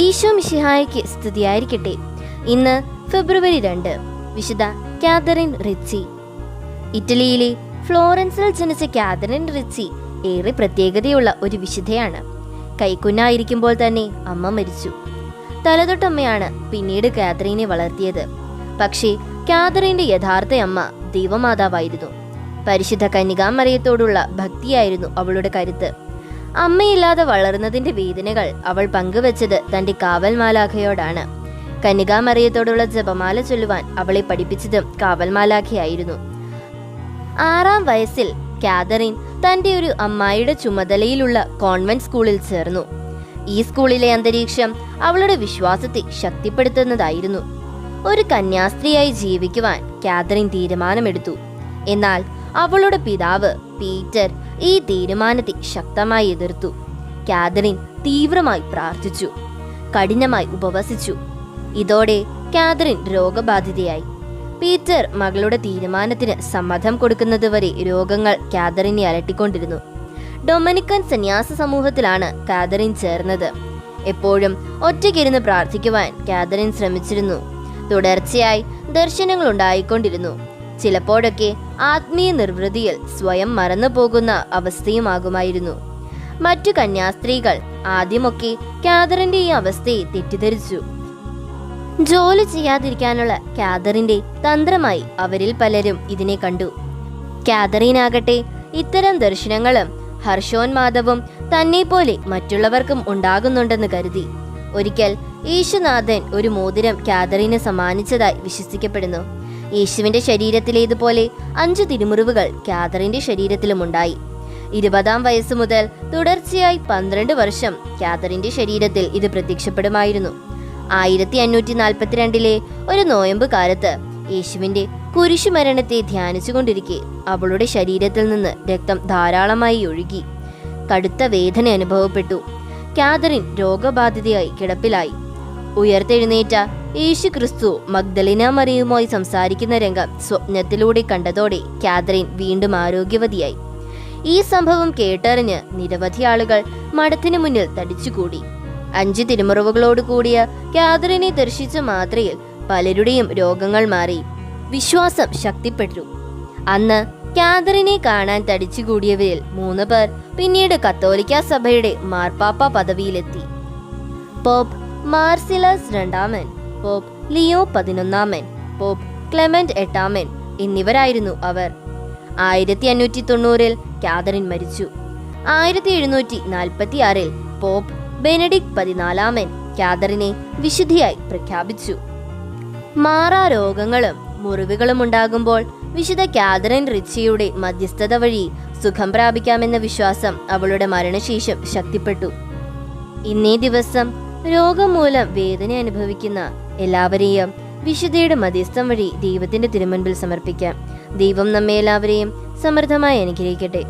ഈശോ മിഷിഹായ്ക്ക് സ്തുതിയായിരിക്കട്ടെ. ഇന്ന് ഫെബ്രുവരി രണ്ട്. വിശുദ്ധ കാതറിൻ റിച്ചി. ഇറ്റലിയിലെ ഫ്ലോറൻസിൽ ജനിച്ച കാതറിൻ റിച്ചി ഏറെ പ്രത്യേകതയുള്ള ഒരു വിശുദ്ധയാണ്. കൈക്കുന്നായിരിക്കുമ്പോൾ തന്നെ അമ്മ മരിച്ചു. തലതൊട്ടമ്മയാണ് പിന്നീട് കാതറിനെ വളർത്തിയത്. പക്ഷേ കാതറിന്റെ യഥാർത്ഥ അമ്മ ദൈവമാതാവായിരുന്നു. പരിശുദ്ധ കന്യകാമറിയത്തോടുള്ള ഭക്തിയായിരുന്നു അവളുടെ കരുത്ത്. അമ്മയില്ലാതെ വളർന്നതിന്റെ വേദനകൾ അവൾ പങ്കുവച്ചത് തന്റെ കാവൽ മാലാഖയോടാണ് കന്യകാമറിയത്തോടുള്ള ജപമാല ചൊല്ലുവാൻ അവളെ പഠിപ്പിച്ചതും കാവൽ മാലാഖയായിരുന്നു ആറാം വയസ്സിൽ കാതറിൻ തന്റെ ഒരു അമ്മായിയുടെ ചുമതലയിലുള്ള കോൺവെന്റ് സ്കൂളിൽ ചേർന്നു. ഈ സ്കൂളിലെ അന്തരീക്ഷം അവളുടെ വിശ്വാസത്തെ ശക്തിപ്പെടുത്തുന്നതായിരുന്നു. ഒരു കന്യാസ്ത്രീയായി ജീവിക്കുവാൻ കാതറിൻ തീരുമാനമെടുത്തു. എന്നാൽ അവളുടെ പിതാവ് പീറ്റർ ഈ തീരുമാനത്തെ ശക്തമായി എതിർത്തു. കാതറിൻ തീവ്രമായി പ്രാർത്ഥിച്ചു. കഠിനമായി ഉപവസിച്ചു. ഇതോടെ കാതറിൻ രോഗബാധിതയായി. പീറ്റർ മകളുടെ തീരുമാനത്തിന് സമ്മതം കൊടുക്കുന്നതുവരെ രോഗങ്ങൾ കാതറിനെ അലട്ടിക്കൊണ്ടിരുന്നു. ഡൊമിനിക്കൻ സന്യാസ സമൂഹത്തിലാണ് കാതറിൻ ചേർന്നത്. എപ്പോഴും ഒറ്റയ്ക്കിരുന്ന് പ്രാർത്ഥിക്കുവാൻ കാതറിൻ ശ്രമിച്ചിരുന്നു. തുടർച്ചയായി ദർശനങ്ങൾ ഉണ്ടായിക്കൊണ്ടിരുന്നു. ചിലപ്പോഴൊക്കെ ആത്മീയ നിർവൃതിയിൽ സ്വയം മറന്നു പോകുന്ന അവസ്ഥയുമാകുമായിരുന്നു. മറ്റു കന്യാസ്ത്രീകൾ ആദ്യമൊക്കെ കാതറിന്റെ ഈ അവസ്ഥയെ തെറ്റിദ്ധരിച്ചു. ജോലി ചെയ്യാതിരിക്കാനുള്ള കാതറിന്റെ തന്ത്രമായി അവരിൽ പലരും ഇതിനെ കണ്ടു. കാതറീനാകട്ടെ ഇത്തരം ദർശനങ്ങളും ഹർഷോന്മാദവും തന്നെ പോലെ മറ്റുള്ളവർക്കും ഉണ്ടാകുന്നുണ്ടെന്ന് കരുതി. ഒരിക്കൽ യേശുനാഥൻ ഒരു മോതിരം കാതറിന് സമ്മാനിച്ചതായി വിശ്വസിക്കപ്പെടുന്നു. യേശുവിന്റെ ശരീരത്തിലേതുപോലെ അഞ്ചു തിരുമുറിവുകൾ കാതറിന്റെ ശരീരത്തിലുമുണ്ടായി. ഇരുപതാം വയസ്സ് മുതൽ തുടർച്ചയായി പന്ത്രണ്ട് വർഷം കാതറിന്റെ ശരീരത്തിൽ ഇത് പ്രത്യക്ഷപ്പെടുമായിരുന്നു. ആയിരത്തി അഞ്ഞൂറ്റി നാൽപ്പത്തിരണ്ടിലെ ഒരു നോയമ്പ് കാലത്ത് യേശുവിന്റെ കുരിശുമരണത്തെ ധ്യാനിച്ചുകൊണ്ടിരിക്കെ അവളുടെ ശരീരത്തിൽ നിന്ന് രക്തം ധാരാളമായി ഒഴുകി. കടുത്ത വേദന അനുഭവപ്പെട്ടു. കാതറിൻ രോഗബാധിതയായി കിടപ്പിലായി. ഉയർത്തെഴുന്നേറ്റ യേശു ക്രിസ്തു മഗ്ദലിന മറിയുമായി സംസാരിക്കുന്ന രംഗം സ്വപ്നത്തിലൂടെ കണ്ടതോടെ കാതറിൻ വീണ്ടും ആരോഗ്യവതിയായി. ഈ സംഭവം കേട്ടറിഞ്ഞ് നിരവധി ആളുകൾ മഠത്തിന് മുന്നിൽ തടിച്ചുകൂടി. അഞ്ച് തിരുമുറവുകളോട് കൂടിയ കാതറിനെ ദർശിച്ച മാത്രയിൽ പലരുടെയും രോഗങ്ങൾ മാറി. വിശ്വാസം ശക്തിപ്പെട്ടു. അന്ന് കാതറിനെ കാണാൻ തടിച്ചുകൂടിയവരിൽ മൂന്ന് പേർ പിന്നീട് കത്തോലിക്ക സഭയുടെ മാർപ്പാപ്പ പദവിയിലെത്തി. പോപ്പ് മാർസിലസ് രണ്ടാമൻ പോപ്പ് ലിയോ പതിനൊന്നാമൻ പോപ്പ് ക്ലെമന്റ് എട്ടാമൻ എന്നിവരായിരുന്നു അവർ. ആയിരത്തി അഞ്ഞൂറ്റി തൊണ്ണൂറിൽ കാതറിൻ മരിച്ചു. ആയിരത്തി എഴുന്നൂറ്റി നാൽപ്പത്തി ആറിൽ പോപ്പ് ബെനഡിക് പതിനാലാമൻ കാതറിനെ വിശുദ്ധിയായി പ്രഖ്യാപിച്ചു. മാറാ രോഗങ്ങളും മുറിവുകളും ഉണ്ടാകുമ്പോൾ വിശുദ്ധ കാതറിൻ റിച്ചിയുടെ മധ്യസ്ഥത വഴി സുഖം പ്രാപിക്കാമെന്ന വിശ്വാസം അവളുടെ മരണശേഷം ശക്തിപ്പെട്ടു. ഇന്നേ ദിവസം രോഗം മൂലം വേദന അനുഭവിക്കുന്ന എല്ലാവരെയും വിശുദ്ധയുടെ മധ്യസ്ഥം വഴി ദൈവത്തിന്റെ തിരുമുൻപിൽ സമർപ്പിക്കാം. ദൈവം നമ്മെ എല്ലാവരെയും സമൃദ്ധമായി അനുഗ്രഹിക്കട്ടെ.